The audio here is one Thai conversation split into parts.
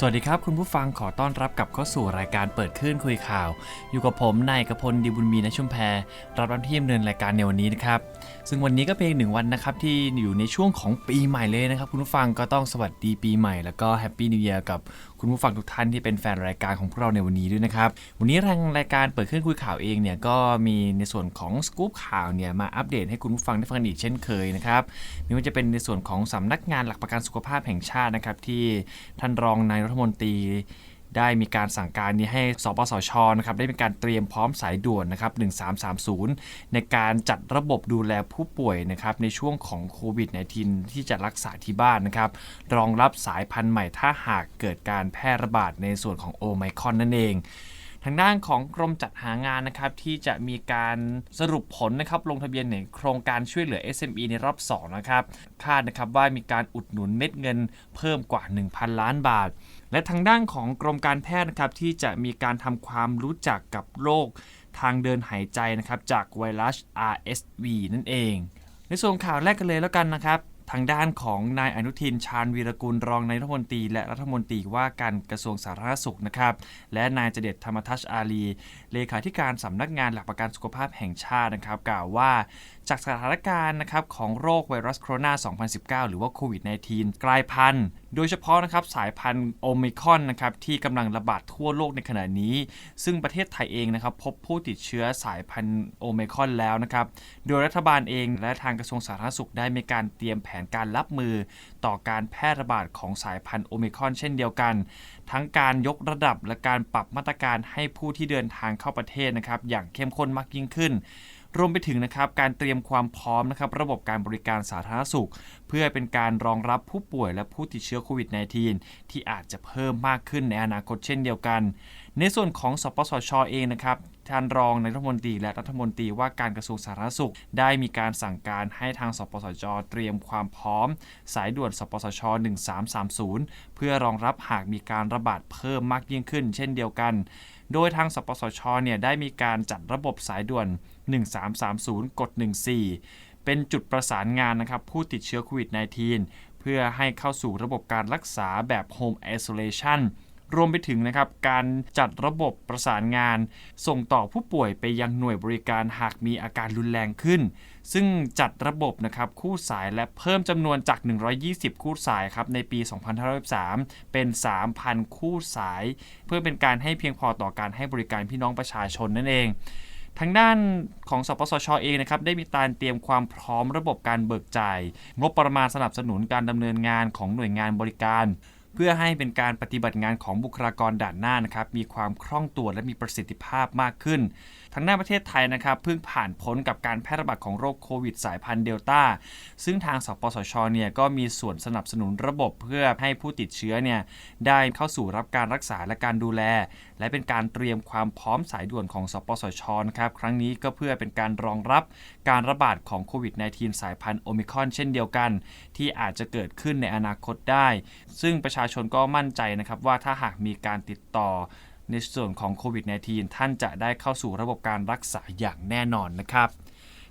สวัสดีครับ คุณผู้ฟังขอต้อนรับกลับเข้าสู่รายการเปิดคลื่นคุยข่าว อยู่กับผมนายกพลดีบุญมีนชุมแพรรับรับที่ดำเนินรายการในวันนี้นะครับ ซึ่งวันนี้ก็เป็นหนึ่งวันนะครับที่อยู่ในช่วงของปีใหม่เลยนะครับ คุณผู้ฟังก็ต้องสวัสดีปีใหม่ แล้วก็แฮปปี้นิว e ยร์กับคุณผู้ฟังทุกท่านที่เป็นแฟนรายการของพวกเราในวันนี้ด้วยนะครับ วันนี้ทางรายการเปิดคลื่นคุยข่าวเองเนี่ยก็มีในส่วนของสกู๊ปข่าวเนี่ยมาอัปเดตให้คุณผู้ฟังได้ฟังกันอีกเช่นเคยนะครับไม่ว่าจะเป็นในส่วนของสำนักงานหลักประกันสุขภาพแห่งชาตินะครับที่ท่านรองนายรัฐมนตรี ได้มีการสั่งการนี้ให้สปสชนะครับได้มีการเตรียมพร้อมสายด่วนนะครับ1330 ในการจัดระบบดูแลผู้ป่วยนะครับในช่วงของโควิด -19 ที่จะรักษาที่บ้านนะครับรองรับสายพันธุ์ใหม่ถ้าหากเกิดการแพร่ระบาดในส่วนของโอไมครอนนั่นเองทางด้านของกรมจัดหางานนะครับที่จะมีการสรุปผลนะครับลงทะเบียนในโครงการช่วยเหลือ SME ในรอบ 2 นะครับคาดนะครับว่ามีการอุดหนุนเม็ดเงินเพิ่มกว่า 1,000 ล้านบาท และทางด้านของกรมการแพทย์นะครับที่จะมีการทำความรู้จักกับโรคทางเดินหายใจนะครับจากไวรัส RSV นั่นเอง ในส่วนข่าวแรกกันเลยแล้วกันนะครับ ทางด้านของนายอนุทินชาญวีรกุลรองนายรัฐมนตรี และรัฐมนตรีว่าการกระทรวงสาธารณสุขนะครับ และนายเจเดตธรรมทัชอาลี เลขาธิการสำนักงานหลักประกันสุขภาพแห่งชาตินะครับ กล่าวว่า จากสถานการณ์นะครับของโรคไวรัสโคโรนา 2019 หรือว่าโควิด -19 กลายพันธุ์ โดยเฉพาะนะครับสายพันธุ์โอมิคอนนะครับที่กำลังระบาดทั่วโลกในขณะนี้ ซึ่งประเทศไทยเองนะครับพบผู้ติดเชื้อสายพันธุ์โอมิคอนแล้วนะครับโดยรัฐบาลเองและทางกระทรวงสาธารณสุขได้มีการเตรียมแผนการรับมือ ต่อการแพร่ระบาดของสายพันธุ์โอมิคอนเช่นเดียวกัน ทั้งการยกระดับและการปรับมาตรการให้ผู้ที่เดินทางเข้าประเทศนะครับอย่างเข้มข้นมากยิ่งขึ้น รวมไปถึงนะครับการเตรียมความพร้อมนะครับระบบการบริการสาธารณสุข เพื่อเป็นการรองรับผู้ป่วยและผู้ติดเชื้อโควิด -19 ที่อาจจะเพิ่มมากขึ้นในอนาคตเช่นเดียวกัน ในส่วนของสปสชเองนะครับท่านรองนายรัฐมนตรีและรัฐมนตรีว่าการกระทรวงสาธารณสุข ได้มีการสั่งการให้ทางสปสชเตรียมความพร้อม สายด่วนสปสช 1330 เพื่อรองรับหากมีการระบาดเพิ่มมากยิ่งขึ้น เช่นเดียวกัน โดยทางสปสชเนี่ยได้มีการจัดระบบสายด่วน 1330 กด 14 เป็นจุดประสานงานนะครับผู้ติดเชื้อโควิด -19 เพื่อให้เข้าสู่ระบบการรักษาแบบ Home Isolation รวมไปถึงนะครับการจัดระบบประสานงาน ส่งต่อผู้ป่วยไปยังหน่วยบริการหากมีอาการรุนแรงขึ้น ซึ่งจัดระบบนะครับคู่สายและเพิ่มจำนวนจาก 120 คู่สายครับในปี 2563เป็น 3,000 คู่สาย เพื่อเป็นการให้เพียงพอต่อการให้บริการพี่น้องประชาชนนั่นเอง ทางด้านของสปสชเองนะครับได้มีการเตรียมความพร้อมระบบการเบิกจ่าย งบประมาณสนับสนุนการดำเนินงานของหน่วยงานบริการ เพื่อให้เป็นการปฏิบัติงานของบุคลากรด่านหน้านะครับมีความคล่องตัวและมีประสิทธิภาพมากขึ้น ทางด้าประเทศไทยนะครับเพิ่งผ่านพ้นกับการแพร่ระบาดของโรคโควิดสายพันธุ์เดลต้าซึ่งทางสปสชเนี่ยก็มีส่วนสนับสนุนระบบเพื่อให้ผู้ติดเชื้อเนี่ยได้เข้าสู่รับการรักษาและการดูแล และเป็นการเตรียมความพร้อมสายด่วนของสปสชนะครับครั้งนี้ก็เพื่อเป็นการรองรับการระบาดของโควิด -19 สายพันธุ์โอมิคอนเช่นเดียวกัน ที่อาจจะเกิดขึ้นในอนาคตได้ ซึ่งประชาชนก็มั่นใจนะครับว่าถ้าหากมีการติดต่อ ในส่วนของโควิด -19 ท่านจะได้เข้าสู่ระบบการรักษาอย่างแน่นอนนะครับ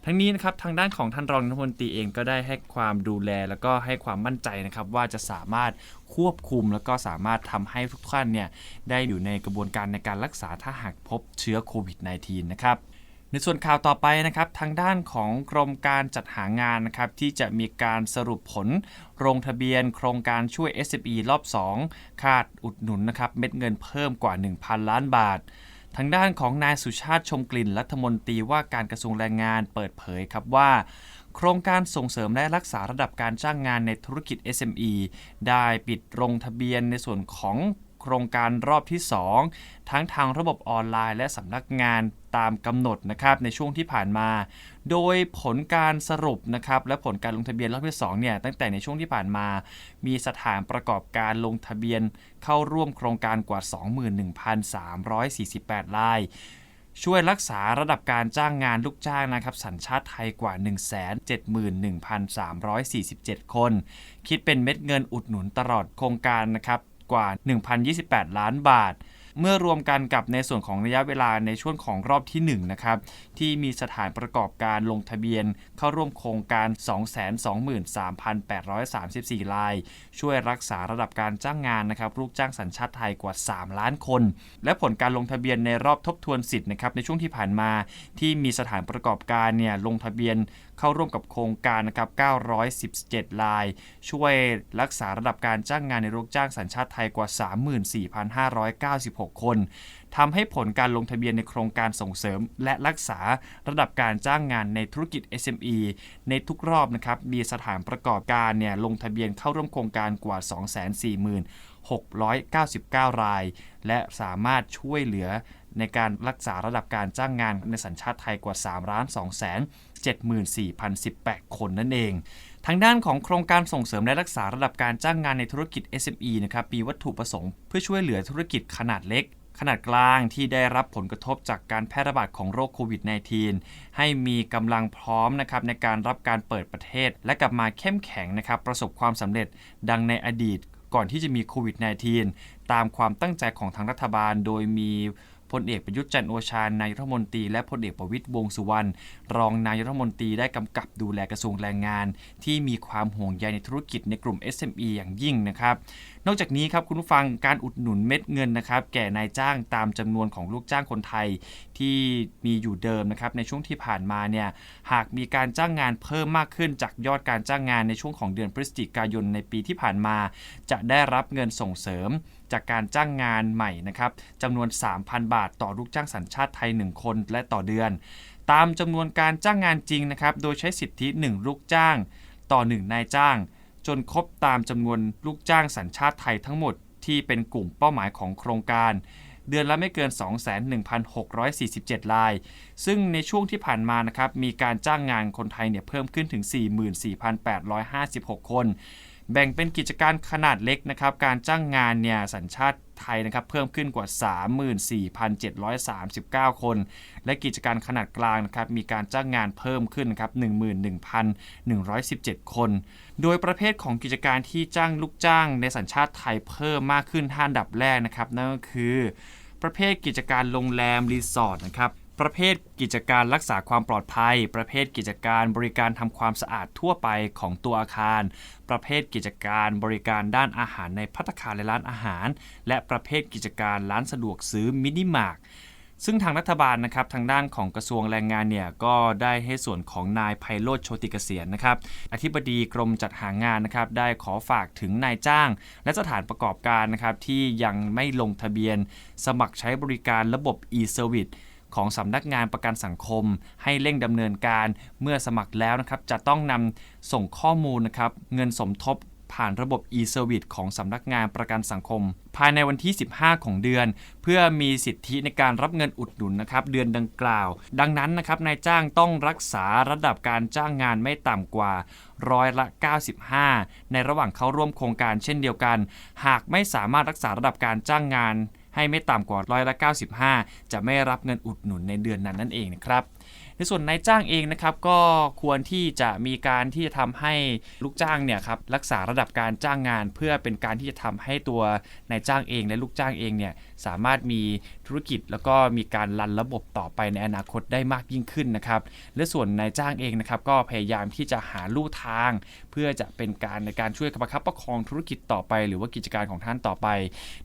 ทั้งนี้นะครับทางด้านของท่านรองรัฐมนตรีเองก็ได้ให้ความดูแลแล้วก็ให้ความมั่นใจนะครับว่าจะสามารถควบคุมแล้วก็สามารถทำให้ทุกท่านเนี่ยได้อยู่ในกระบวนการในการรักษาถ้าหากพบเชื้อโควิด -19 นะครับ ในส่วนข่าวต่อไปนะครับทางด้านของกรมการจัดหางานนะครับที่จะมีการสรุปผลลงทะเบียนโครงการช่วย SME รอบ 2 คาดอุดหนุนนะครับเม็ดเงินเพิ่มกว่า 1,000 ล้านบาท ทางด้านของนายสุชาติชมกลิ่นรัฐมนตรีว่าการกระทรวงแรงงานเปิดเผยครับว่าโครงการส่งเสริมและรักษาระดับการจ้างงานในธุรกิจ SME ได้ปิดลงทะเบียนในส่วนของโครงการรอบที่ 2 ทั้งทางระบบออนไลน์และสำนักงาน ตามกำหนดนะครับในช่วงที่ผ่านมา โดยผลการสรุปนะครับและผลการลงทะเบียนรอบที่2เนี่ยตั้งแต่ในช่วงที่ผ่านมา มีสถานประกอบการลงทะเบียนเข้าร่วมโครงการกว่า 21,348รายช่วยรักษาระดับการจ้างงานลูกจ้างนะครับสัญชาติไทยกว่า 171,347 คน คิดเป็นเม็ดเงินอุดหนุนตลอดโครงการนะครับกว่า 1,028 ล้านบาท เมื่อรวมกันกับในส่วนของระยะเวลาในช่วงของรอบที่1นะครับที่มีสถานประกอบการลงทะเบียน เข้าร่วมโครงการ 223,834ราย ช่วยรักษาระดับการจ้างงานนะครับลูกจ้างสัญชาติไทยกว่า 3 ล้านคน และผลการลงทะเบียนในรอบทบทวนสิทธิ์นะครับในช่วงที่ผ่านมา ที่มีสถานประกอบการเนี่ยลงทะเบียนเข้าร่วมกับโครงการนะครับ 917ราย ช่วยรักษาระดับการจ้างงานในลูกจ้างสัญชาติไทยกว่า 34,596 คนทำให้ผลการลงทะเบียนในโครงการส่งเสริม และรักษาระดับการจ้างงานในธุรกิจ SME ในทุกรอบนะครับมีสถานประกอบการเนี่ยลงทะเบียนเข้าร่วมโครงการกว่า 240,699 ราย และสามารถช่วยเหลือในการรักษาระดับการจ้างงานในสัญชาติไทยกว่า3ล้าน2แสน 74,018 คนนั่นเอง ทางด้านของโครงการส่งเสริมและรักษาระดับการจ้างงานในธุรกิจ SME นะครับมีวัตถุประสงค์เพื่อช่วยเหลือธุรกิจขนาดเล็กขนาดกลางที่ได้รับผลกระทบจากการแพร่ระบาดของโรคโควิด -19 ให้มีกำลังพร้อมนะครับในการรับการเปิดประเทศ และกลับมาเข้มแข็งนะครับประสบความสำเร็จดังในอดีตก่อนที่จะมีโควิด -19 ตามความตั้งใจของทางรัฐบาลโดยมี พลเอกประยุทธ์จันโอชานายรัฐมนตรีและพลเอกประวิตยวงสุวรรณรองนายรัฐมนตรีได้กำกับดูแลกระทรวงแรงงาน ที่มีความห่วงใยในธุรกิจในกลุ่ม SME อย่างยิ่งนะครับนอกจากนี้ครับคุณผู้ฟังการอุดหนุนเม็ดเงินนะครับแก่นายจ้างตามจำนวนของลูกจ้างคนไทยที่มีอยู่เดิมนะครับในช่วงที่ผ่านมาเนี่ยหากมีการจ้างงานเพิ่มมากขึ้นจากยอดการจ้างงานในช่วงของเดือนพฤศจิกายนในปีที่ผ่านมา จะได้รับเงินส่งเสริม จากการจ้างงานใหม่นะครับจำนวน 3,000 บาท ต่อลูกจ้างสัญชาติไทย 1 คนและต่อเดือน ตามจำนวนการจ้างงานจริงนะครับโดยใช้สิทธิ 1 ลูกจ้าง ต่อ 1 นายจ้าง จนครบตามจำนวนลูกจ้างสัญชาติไทยทั้งหมดที่เป็นกลุ่มเป้าหมายของโครงการเดือนละไม่เกิน 21,647 ราย ซึ่งในช่วงที่ผ่านมานะครับ มีการจ้างงานคนไทยเนี่ยเพิ่มขึ้นถึง 44,856 คน แบ่งเป็นกิจการขนาดเล็กนะครับ การจ้างงานเนี่ยสัญชาติไทยนะครับเพิ่มขึ้นกว่า 34,739 คน และกิจการขนาดกลางนะครับมีการจ้างงานเพิ่มขึ้นนะครับ11,117 คน โดยประเภทของกิจการที่จ้างลูกจ้างในสัญชาติไทยเพิ่มมากขึ้นห้านดับแรกนะครับนั่นก็คือ ประเภทกิจการโรงแรมรีสอร์ทนะครับ ประเภทกิจการรักษาความปลอดภัย ประเภทกิจการบริการทำความสะอาดทั่วไปของตัวอาคาร ประเภทกิจการบริการด้านอาหารในพัตคารและร้านอาหาร และประเภทกิจการร้านสะดวกซื้อมินิมาร์ทซึ่งทางรัฐบาลนะครับทางด้านของกระทรวงแรงงานเนี่ยก็ได้ให้ส่วนของนายไพโรธโชติเกษียณนะครับอธิบดีกรมจัดหางานนะครับได้ขอฝากถึงนายจ้าง และสถานประกอบการนะครับที่ยังไม่ลงทะเบียน สมัครใช้บริการระบบ e-service ของสำนักงานประกันสังคม ให้เร่งดำเนินการเมื่อสมัครแล้วนะครับจะต้องนำส่งข้อมูลนะครับเงินสมทบผ่านระบบ e-service ของสำนักงานประกันสังคม ภายในวันที่ 15 ของเดือน เพื่อมีสิทธิในการรับเงินอุดหนุนนะครับเดือนดังกล่าว ดังนั้นนะครับนายจ้างต้องรักษาระดับการจ้างงานไม่ต่ำกว่าร้อยละ 95 ในระหว่างเข้าร่วมโครงการเช่นเดียวกัน หากไม่สามารถรักษาระดับการจ้างงาน ให้ไม่ต่ำกว่าร้อยละ 95 จะไม่รับเงินอุดหนุนในเดือนนั้นนั่นเองนะครับ ในส่วนนายจ้างเองนะครับก็ควรที่จะมีการที่จะทำให้ลูกจ้างเนี่ยครับรักษาระดับการจ้างงาน เพื่อเป็นการที่จะทำให้ตัวนายจ้างเองและลูกจ้างเองเนี่ยสามารถมีธุรกิจแล้วก็มีการรันระบบต่อไปในอนาคตได้มากยิ่งขึ้นนะครับและส่วนนายจ้างเองนะครับก็พยายามที่จะหาลู่ทาง เพื่อจะเป็นการในการช่วยประคับประคองธุรกิจต่อไป หรือว่ากิจการของท่านต่อไป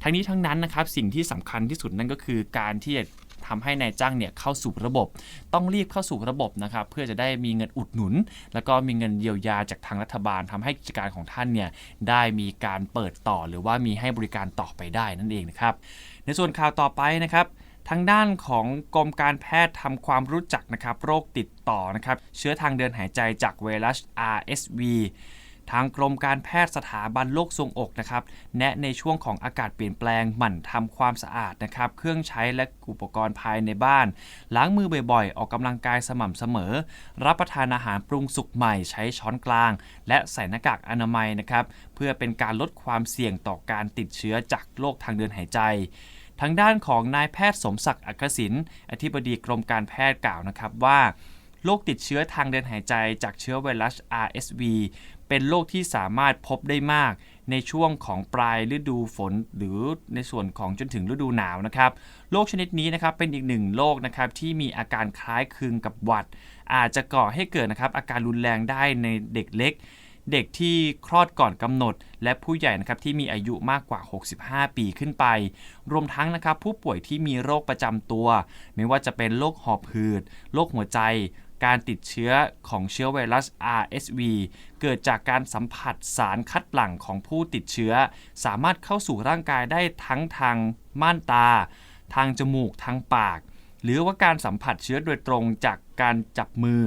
ทั้งนี้ทั้งนั้นนะครับสิ่งที่สำคัญที่สุดนั่นก็คือการที่ ทำให้นายจ้างเนี่ยเข้าสู่ระบบ ต้องรีบเข้าสู่ระบบนะครับเพื่อจะได้มีเงินอุดหนุน แล้วก็มีเงินเยียวยาจากทางรัฐบาลทำให้กิจการของท่านเนี่ยได้มีการเปิดต่อหรือว่ามีให้บริการต่อไปได้นั่นเองนะครับในส่วนข่าวต่อไปนะครับทางด้านของกรมการแพทย์ทำความรู้จักนะครับโรคติดต่อนะครับเชื้อทางเดินหายใจจากไวรัส RSV ทางกรมการแพทย์สถาบันโรคทรงอกนะครับแนะในช่วงของอากาศเปลี่ยนแปลงหมั่นทำความสะอาดนะครับเครื่องใช้และอุปกรณ์ภายในบ้าน ล้างมือบ่อยๆ ออกกำลังกายสม่ำเสมอ รับประทานอาหารปรุงสุกใหม่ใช้ช้อนกลาง และใส่หน้ากากอนามัยนะครับเพื่อเป็นการลดความเสี่ยงต่อการติดเชื้อจากโรคทางเดินหายใจทางด้านของนายแพทย์สมศักดิ์อักษิณอธิบดีกรมการแพทย์กล่าวนะครับว่าโรคติดเชื้อทางเดินหายใจจากเชื้อไวรัส RSV เป็นโรคที่สามารถพบได้มากในช่วงของปลายฤดูฝน หรือในส่วนของจนถึงฤดูหนาวนะครับโรคชนิดนี้นะครับเป็นอีกหนึ่งโรคนะครับที่มีอาการคล้ายคลึงกับหวัด อาจจะก่อให้เกิดนะครับอาการรุนแรงได้ในเด็กเล็ก เด็กที่คลอดก่อนกำหนด และผู้ใหญ่นะครับที่มีอายุมากกว่า 65 ปีขึ้นไป รวมทั้งนะครับผู้ป่วยที่มีโรคประจำตัว ไม่ว่าจะเป็นโรคหอบหืดโรคหัวใจ การติดเชื้อของเชื้อไวรัส RSV เกิดจากการสัมผัสสารคัดหลั่งของผู้ติดเชื้อ สามารถเข้าสู่ร่างกายได้ทั้งทางม่านตา ทางจมูกทางปาก หรือว่าการสัมผัสเชื้อโดยตรงจากการจับมือ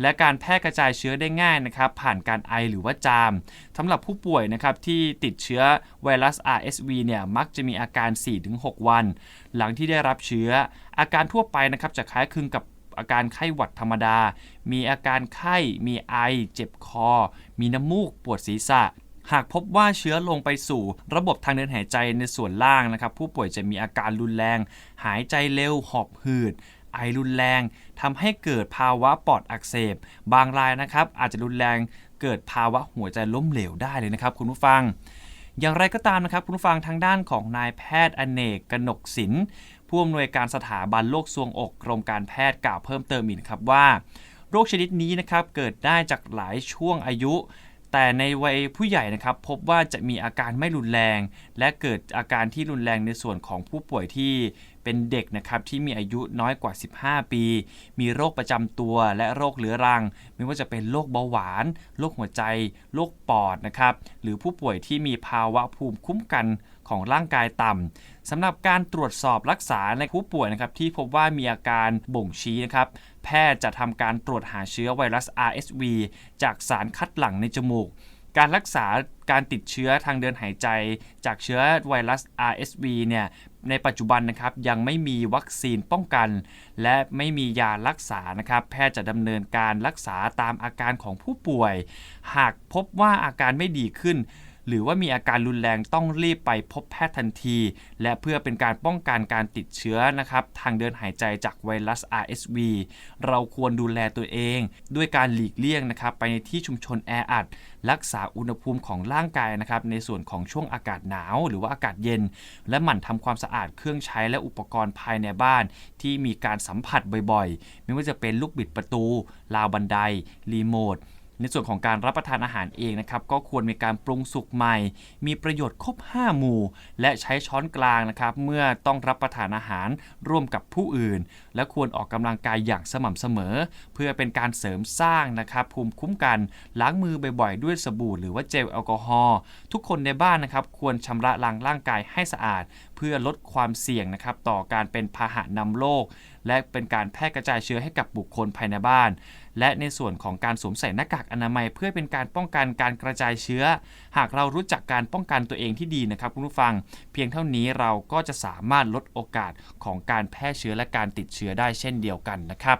และการแพร่กระจายเชื้อได้ง่ายนะครับ ผ่านการไอหรือว่าจามสำหรับผู้ป่วยนะครับที่ติดเชื้อไวรัส RSV เนี่ยมักจะมีอาการ 4-6 วัน หลังที่ได้รับเชื้ออาการทั่วไปนะครับจะคล้ายคลึงกับ อาการไข้หวัดธรรมดา มีอาการไข้ มีไอ เจ็บคอ มีน้ำมูก ปวดศีรษะ หากพบว่าเชื้อลงไปสู่ ระบบทางเดินหายใจในส่วนล่างนะครับ ผู้ป่วยจะมีอาการรุนแรง หายใจเร็ว หอบหืด ไอรุนแรงทำให้เกิดภาวะปอดอักเสบ บางรายนะครับ อาจจะรุนแรง เกิดภาวะหัวใจล้มเหลวได้เลยนะครับ คุณผู้ฟังอย่างไรก็ตามนะครับ คุณผู้ฟังทางด้านของนายแพทย์อเนกกนกศิลป์ ผู้อำนวยการสถาบันโรคซวงอกกรมการแพทย์กล่าวเพิ่มเติมอีกนครับว่า โรคชนิดนี้นะครับเกิดได้จากหลายช่วงอายุ แต่ในวัยผู้ใหญ่นะครับพบว่าจะมีอาการไม่รุนแรง และเกิดอาการที่รุนแรงในส่วนของผู้ป่วยที่เป็นเด็กนะครับที่มีอายุน้อยกว่า 15 ปี มีโรคประจำตัวและโรคเรื้อรัง ไม่ว่าจะเป็นโรคเบาหวาน โรคหัวใจ โรคปอดนะครับ หรือผู้ป่วยที่มีภาวะภูมิคุ้มกัน ของร่างกายต่ำสำหรับการตรวจสอบรักษาในผู้ป่วยนะครับที่พบว่ามีอาการบ่งชี้นะครับแพทย์จะทำการตรวจหาเชื้อไวรัส RSV จากสารคัดหลั่งในจมูกการรักษาการติดเชื้อทางเดินหายใจ จากเชื้อไวรัส RSV เนี่ยในปัจจุบันนะครับยังไม่มีวัคซีนป้องกัน และไม่มียารักษานะครับ แพทย์จะดำเนินการรักษาตามอาการของผู้ป่วย หากพบว่าอาการไม่ดีขึ้น หรือว่ามีอาการรุนแรงต้องรีบไปพบแพทย์ทันที และเพื่อเป็นการป้องกันการติดเชื้อนะครับทางเดินหายใจจากไวรัส RSV เราควรดูแลตัวเอง ด้วยการหลีกเลี่ยงนะครับไปในที่ชุมชนแออัดรักษาอุณหภูมิของร่างกายนะครับในส่วนของช่วงอากาศหนาว หรือว่าอากาศเย็น และหมั่นทำความสะอาดเครื่องใช้และอุปกรณ์ภายในบ้าน ที่มีการสัมผัสบ่อยๆ ไม่ว่าจะเป็นลูกบิดประตู ราวบันได รีโมท ในส่วนของการรับประทานอาหารเองนะครับก็ควรมีการปรุงสุกใหม่ มีประโยชน์ครบ 5 หมู่ และใช้ช้อนกลางนะครับเมื่อต้องรับประทานอาหารร่วมกับผู้อื่น และควรออกกำลังกายอย่างสม่ำเสมอ เพื่อเป็นการเสริมสร้างนะครับภูมิคุ้มกันล้างมือบ่อยๆ ด้วยสบู่หรือว่าเจลแอลกอฮอล์ทุกคนในบ้านนะครับควรชำระล้างร่างกายให้สะอาด เพื่อลดความเสี่ยงนะครับต่อการเป็นพาหะนำโรคและเป็นการแพร่กระจายเชื้อให้กับบุคคลภายในบ้าน และในส่วนของการสวมใส่หน้ากากอนามัย เพื่อเป็นการป้องกันการกระจายเชื้อ หากเรารู้จักการป้องกันตัวเองที่ดีนะครับคุณผู้ฟัง เพียงเท่านี้เราก็จะสามารถลดโอกาสของการแพร่เชื้อและการติดเชื้อได้เช่นเดียวกันนะครับ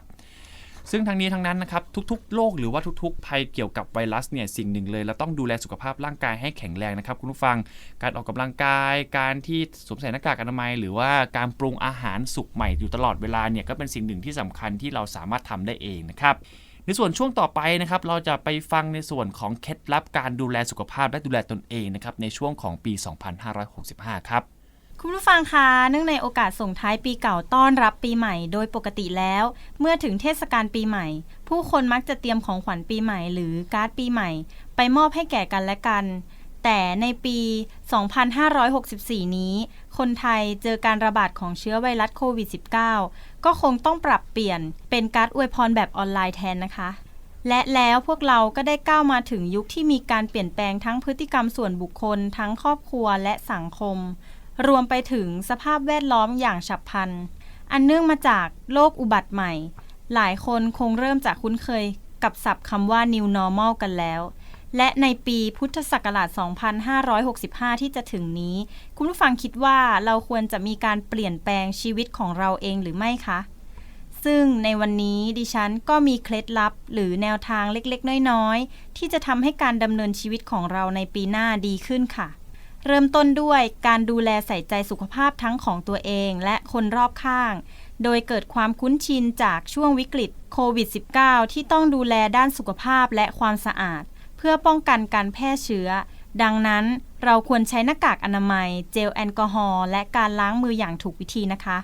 ซึ่งทั้งนี้ทั้งนั้นนะครับทุกๆโรคหรือว่าทุกๆ ภัยเกี่ยวกับไวรัสเนี่ยสิ่งหนึ่งเลยเราต้องดูแลสุขภาพร่างกายให้แข็งแรงนะครับคุณผู้ฟังการออกกำลังกาย การที่สวมใส่หน้ากากอนามัย หรือว่าการปรุงอาหารสุกใหม่อยู่ตลอดเวลาเนี่ยก็เป็นสิ่งหนึ่งที่สำคัญที่เราสามารถทำได้เองนะครับในส่วนช่วงต่อไปนะครับเราจะไปฟังในส่วนของเคล็ดลับการดูแลสุขภาพและดูแลตนเองนะครับในช่วงของปี 2565 ครับ คุณผู้ฟังคะเนื่องในโอกาสส่งท้ายปีเก่าต้อนรับปีใหม่ โดยปกติแล้ว เมื่อถึงเทศกาลปีใหม่ ผู้คนมักจะเตรียมของขวัญปีใหม่ หรือการ์ดปีใหม่ ไปมอบให้แก่กันและกัน แต่ในปี 2564 นี้ คนไทยเจอการระบาดของเชื้อไวรัสโควิด -19 ก็คงต้องปรับเปลี่ยนเป็นการ์ดอวยพรแบบออนไลน์แทนนะคะและแล้วพวกเราก็ได้ก้าวมาถึงยุคที่มีการเปลี่ยนแปลงทั้งพฤติกรรมส่วนบุคคล ทั้งครอบครัวและสังคม รวมไปถึงสภาพแวดล้อมอย่างฉับพลัน อันเนื่องมาจากโรคอุบัติใหม่ หลายคนคงเริ่มจากคุ้นเคยกับศัพท์คำว่า new normal กันแล้ว และในปีพุทธศักราช 2565 ที่จะถึงนี้ คุณผู้ฟังคิดว่าเราควรจะมีการเปลี่ยนแปลงชีวิตของเราเองหรือไม่คะ ซึ่งในวันนี้ดิฉันก็มีเคล็ดลับหรือแนวทางเล็กๆ น้อยๆ ที่จะทำให้การดำเนินชีวิตของเราในปีหน้าดีขึ้นค่ะ เริ่มต้นด้วยการดูแลใส่ใจสุขภาพทั้งของตัวเองและคนรอบข้าง โดยเกิดความคุ้นชินจากช่วงวิกฤตโควิด -19 ที่ต้องดูแลด้านสุขภาพและความสะอาด เพื่อป้องกันการแพร่เชื้อ ดังนั้นเราควรใช้หน้ากากอนามัย เจลแอลกอฮอล์และการล้างมืออย่างถูกวิธีนะคะ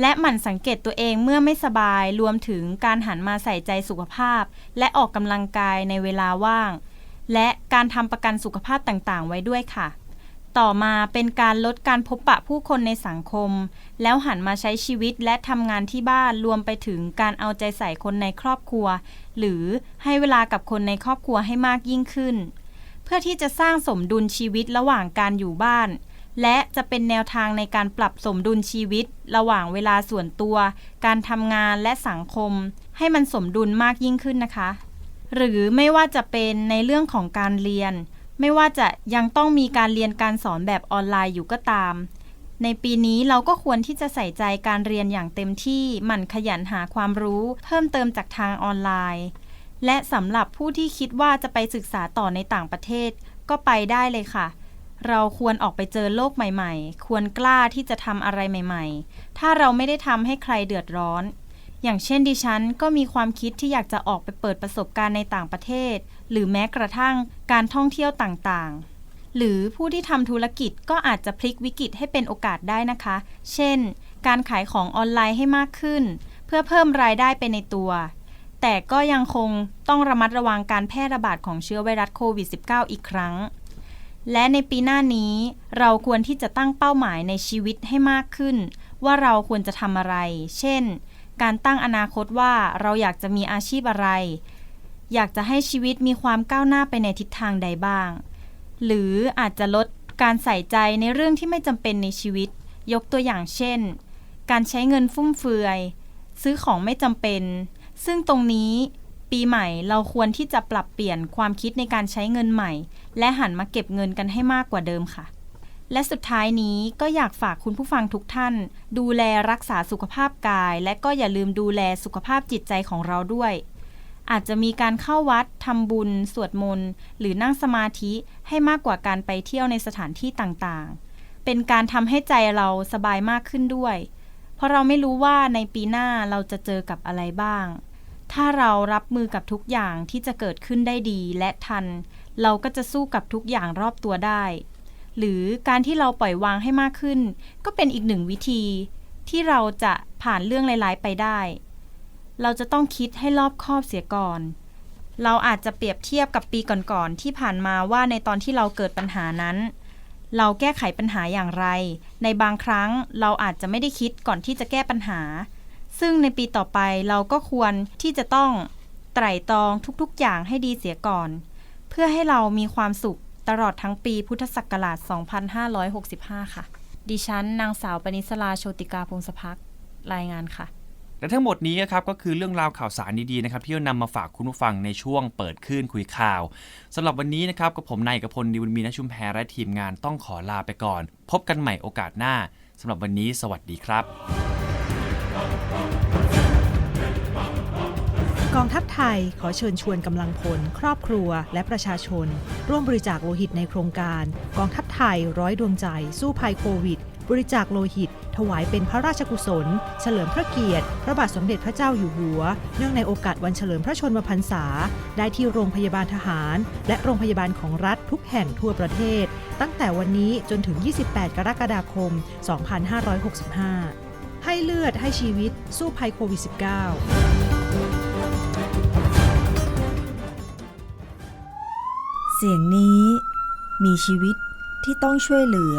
และหมั่นสังเกตตัวเองเมื่อไม่สบายรวมถึงการหันมาใส่ใจสุขภาพ และออกกำลังกายในเวลาว่าง และการทำประกันสุขภาพต่างๆ ไว้ด้วยค่ะ ต่อมาเป็นการลดการพบปะผู้คนในสังคม แล้วหันมาใช้ชีวิตและทำงานที่บ้านรวมไปถึงการเอาใจใส่คนในครอบครัว หรือให้เวลากับคนในครอบครัวให้มากยิ่งขึ้น เพื่อที่จะสร้างสมดุลชีวิตระหว่างการอยู่บ้าน และจะเป็นแนวทางในการปรับสมดุลชีวิต ระหว่างเวลาส่วนตัว การทำงานและสังคม ให้มันสมดุลมากยิ่งขึ้นนะคะ หรือไม่ว่าจะเป็นในเรื่องของการเรียน ไม่ว่าจะยังต้องมีการเรียนการสอนแบบออนไลน์อยู่ก็ตาม ในปีนี้เราก็ควรที่จะใส่ใจการเรียนอย่างเต็มที่หมั่นขยันหาความรู้ เพิ่มเติมจากทางออนไลน์ และสำหรับผู้ที่คิดว่าจะไปศึกษาต่อในต่างประเทศ ก็ไปได้เลยค่ะ เราควรออกไปเจอโลกใหม่ ๆ ควรกล้าที่จะทำอะไรใหม่ ๆ ถ้าเราไม่ได้ทำให้ใครเดือดร้อนอย่างเช่นดิฉันก็มีความคิดที่อยากจะออกไปเปิดประสบการณ์ในต่างประเทศ หรือแม้กระทั่งการท่องเที่ยวต่างๆ หรือผู้ที่ทำธุรกิจก็อาจจะพลิกวิกฤตให้เป็นโอกาสได้นะคะ เช่น การขายของออนไลน์ให้มากขึ้น เพื่อเพิ่มรายได้ไปในตัว แต่ก็ยังคงต้องระมัดระวังการแพร่ระบาดของเชื้อไวรัสโควิด -19 อีกครั้ง และในปีหน้านี้ เราควรที่จะตั้งเป้าหมายในชีวิตให้มากขึ้น ว่าเราควรจะทำอะไร เช่นการตั้งอนาคตว่าเราอยากจะมีอาชีพอะไร อยากจะให้ชีวิตมีความก้าวหน้าไปในทิศทางใดบ้าง หรืออาจจะลดการใส่ใจในเรื่องที่ไม่จำเป็นในชีวิต ยกตัวอย่างเช่น การใช้เงินฟุ่มเฟือย ซื้อของไม่จำเป็น ซึ่งตรงนี้ปีใหม่เราควรที่จะปรับเปลี่ยนความคิดในการใช้เงินใหม่ และหันมาเก็บเงินกันให้มากกว่าเดิมค่ะ และสุดท้ายนี้ก็อยากฝากคุณผู้ฟังทุกท่าน ดูแลรักษาสุขภาพกาย และก็อย่าลืมดูแลสุขภาพจิตใจของเราด้วย อาจจะมีการเข้าวัดทำบุญ สวดมนต์ หรือนั่งสมาธิให้มากกว่าการไปเที่ยวในสถานที่ต่างๆ เป็นการทำให้ใจเราสบายมากขึ้นด้วย เพราะเราไม่รู้ว่าในปีหน้าเราจะเจอกับอะไรบ้าง ถ้าเรารับมือกับทุกอย่างที่จะเกิดขึ้นได้ดีและทัน เราก็จะสู้กับทุกอย่างรอบตัวได้ หรือการที่เราปล่อยวางให้มากขึ้น ก็เป็นอีกหนึ่งวิธี ที่เราจะผ่านเรื่องร้ายๆไปได้ เราจะต้องคิดให้รอบคอบเสียก่อน เราอาจจะเปรียบเทียบกับปีก่อนๆที่ผ่านมาว่าในตอนที่เราเกิดปัญหานั้น เราแก้ไขปัญหาอย่างไร ในบางครั้งเราอาจจะไม่ได้คิดก่อนที่จะแก้ปัญหา ซึ่งในปีต่อไปเราก็ควรที่จะต้องไตร่ตรองทุกๆ อย่างให้ดีเสียก่อน เพื่อให้เรามีความสุขตลอดทั้งปีพุทธศักราช 2565 ค่ะ ดิฉันนางสาวปณิสลาโชติกาพงศพักรายงานค่ะ และทั้งหมดนี้นะครับก็คือเรื่องราวข่าวสารดีๆนะครับที่เรานำมาฝากคุณผู้ฟังในช่วงเปิดคลื่นคุยข่าวสำหรับวันนี้นะครับกับผมนายกพลดิวมีนชุมแพรและทีมงานต้องขอลาไปก่อน พบกันใหม่โอกาสหน้าสำหรับวันนี้สวัสดีครับ กองทัพไทยขอเชิญชวนกำลังพล ครอบครัว และประชาชน ร่วมบริจาคโลหิตในโครงการ กองทัพไทยร้อยดวงใจ สู้ภัยโควิด บริจาคโลหิต ถวายเป็นพระราชกุศล เฉลิมพระเกียรติ พระบาทสมเด็จพระเจ้าอยู่หัว เนื่องในโอกาสวันเฉลิมพระชนมพรรษา ได้ที่โรงพยาบาลทหาร และโรงพยาบาลของรัฐทุกแห่งทั่วประเทศ ตั้งแต่วันนี้จนถึง 28 กรกฎาคม 2565 ให้เลือดให้ชีวิตสู้ภัยโควิด -19 เสียงนี้มีชีวิตที่ต้องช่วยเหลือ